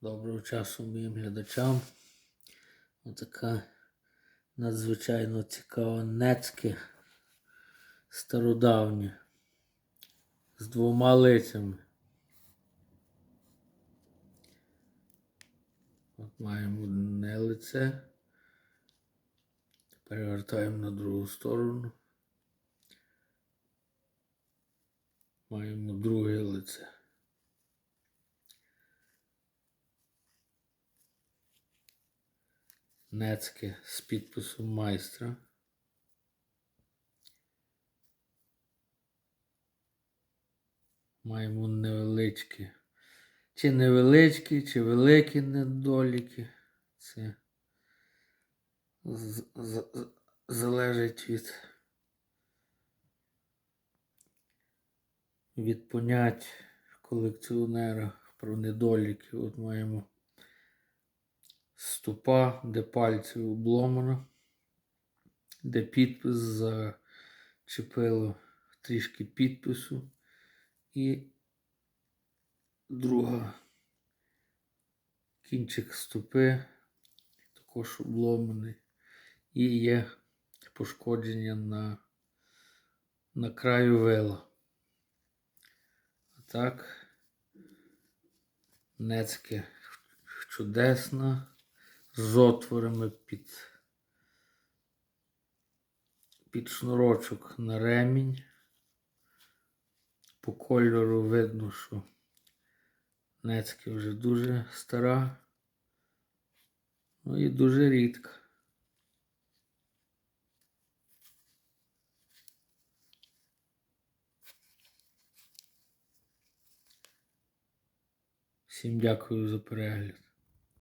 Доброго часу моїм глядачам. Отака надзвичайно цікава нецьке стародавнє з двома лицями. От маємо одне лице. Перевертаємо на другу сторону. Маємо друге лице. Нецьке з підписом майстра. Маємо невеличкі, чи невеличкі, чи великі недоліки. Це залежить від, від понять колекціонера про недоліки. От маємо стопа, де пальці обломано, де підпис зачепило трішки підпису. І друга кінчик стопи також обломаний. І є пошкодження на, на краю вила. А так, нецьке чудесна з отворами під, під шнурочок на ремінь. По кольору видно, що нецьке вже дуже стара. Ну і дуже рідка. Всім дякую за перегляд.